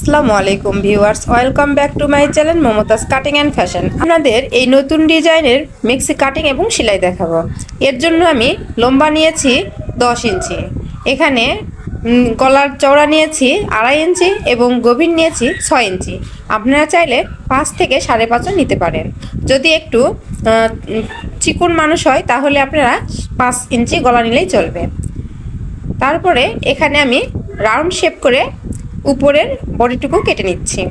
আসসালামু আলাইকুম viewers, welcome back to my channel Momtaz cutting and fashion. আপনাদের এই নতুন ডিজাইনের মিক্সি কাটিং এবং সেলাই দেখাবো। এর জন্য আমি লম্বা নিয়েছি দশ ইঞ্চি। এখানে গলার চওড়া নিয়েছি আড়াই ইঞ্চি এবং গভীর নিয়েছি ছয় ইঞ্চি। আপনারা চাইলে পাঁচ থেকে সাড়ে পাঁচও নিতে পারেন। যদি একটু চিকন মানুষ হয়, তাহলে আপনারা পাঁচ ইঞ্চি গলা নিলেই চলবে। তারপরে এখানে আমি রাউন্ড শেপ করে উপরের বডিটুকু কেটে নিচ্ছি।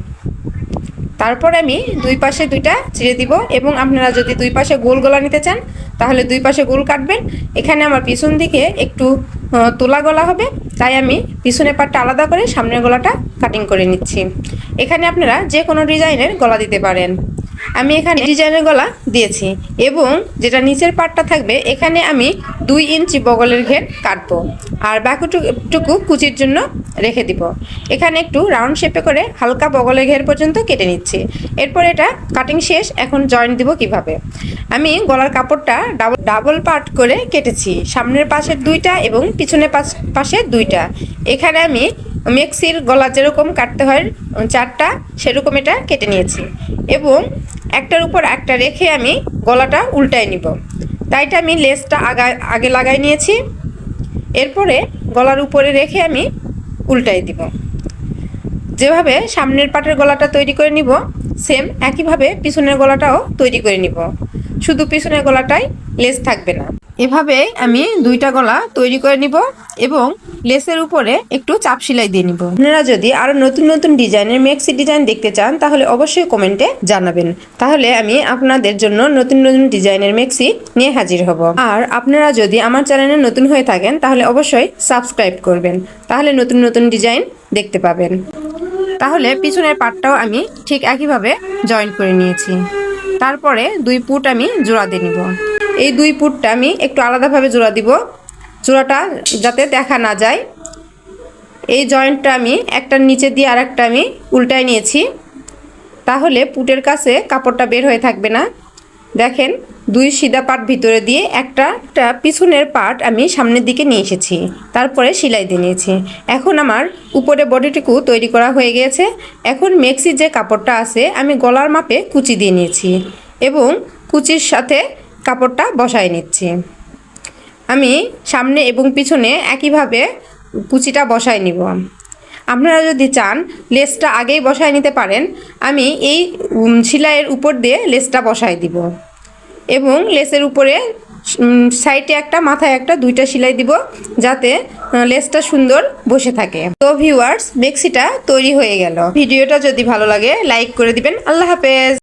তারপর আমি দুই পাশে দুইটা চিড়ে দিব এবং আপনারা যদি দুই পাশে গোল গলা নিতে চান, তাহলে দুই পাশে গোল কাটবেন। এখানে আমার পিছন দিকে একটু তোলা গলা হবে, তাই আমি পিছনের পাটটা আলাদা করে সামনের গলাটা কাটিং করে নিচ্ছি। এখানে আপনারা যে কোনো ডিজাইনের গলা দিতে পারেন। আমি এখানে ডিজাইনের গলা দিয়েছি এবং যেটা নিচের পাটটা থাকবে, এখানে আমি দুই ইঞ্চি বগলের ঘের কাটবো আর বাকিটুকু কুচির জন্য রেখে দিব। এখানে একটু রাউন্ড শেপে করে হালকা বগলের ঘের পর্যন্ত কেটে নিচ্ছি। এরপর এটা কাটিং শেষ, এখন জয়েন্ট দিব কীভাবে? আমি গলার কাপড়টা ডাবল ডাবল পার্ট করে কেটেছি, সামনের পাশের দুইটা এবং পিছনের পাশ, পাশের দুইটা। এখানে আমি মেক্সির গলা যেরকম কাটতে হয়, চারটা সেরকম এটা কেটে নিয়েছি। এবং একটার উপর একটা রেখে আমি গলাটা উল্টায় নিব। তাইটা আমি লেসটা আগা, আগে লাগাই নিয়েছি। এরপরে গলার উপরে রেখে আমি উল্টাই দিব। যেভাবে সামনের পাটের গলাটা তৈরি করে নিব, সেম একইভাবে পিছনের গলাটাও তৈরি করে নিব। শুধু পিছনের গলাটাই লেস থাকবে না। এভাবে আমি দুইটা গলা তৈরি করে নিব এবং লেসের উপরে একটু চাপ সেলাই দিয়ে নিব। আপনারা যদি আরও নতুন নতুন ডিজাইনের মেক্সি ডিজাইন দেখতে চান, তাহলে অবশ্যই কমেন্টে জানাবেন। তাহলে আমি আপনাদের জন্য নতুন নতুন ডিজাইনের মেক্সি নিয়ে হাজির হব। আর আপনারা যদি আমার চ্যানেলে নতুন হয়ে থাকেন, তাহলে অবশ্যই সাবস্ক্রাইব করবেন। তাহলে নতুন নতুন ডিজাইন দেখতে পাবেন। তাহলে পিছনের পাটটাও আমি ঠিক একইভাবে জয়েন করে নিয়েছি। তারপরে দুই পুট আমি জোড়া দিয়ে নিব। এই দুই পুটটা আমি একটু আলাদাভাবে জোড়া দিব। জোড়াটা যাতে দেখা না যায়। এই জয়েন্টটা আমি একটা নিচে দিয়ে আর একটা আমি উল্টায় নিয়েছি। তাহলে পুটের কাছে কাপড়টা বের হয়ে থাকবে না। দেখেন দুই সিধা পাট ভিতরে দিয়ে একটা একটা পিছনের পার্ট আমি সামনের দিকে নিয়ে এসেছি। তারপরে সেলাই দিয়ে নিয়েছি। এখন আমার উপরে বডিটুকু তৈরি করা হয়ে গেছে। এখন মেক্সির যে কাপড়টা আছে, আমি গলার মাপে কুচি দিয়ে নিয়েছি এবং কুচির সাথে কাপড়টা বসায় নিচ্ছি। আমি সামনে এবং পিছনে একইভাবে কুচিটা বসায় নিব। আপনারা যদি চান, লেসটা আগেই বসায় নিতে পারেন। আমি এই সেলাইয়ের উপর দিয়ে লেসটা বসায় দিব। এবং লেসের উপরে সাইডে একটা, মাথায় একটা, দুইটা সেলাই দিব যাতে লেসটা সুন্দর বসে থাকে। তো ভিউয়ার্স মেক্সিটা তৈরি হয়ে গেল। ভিডিওটা যদি ভালো লাগে লাইক করে দিবেন। আল্লাহ হাফেজ।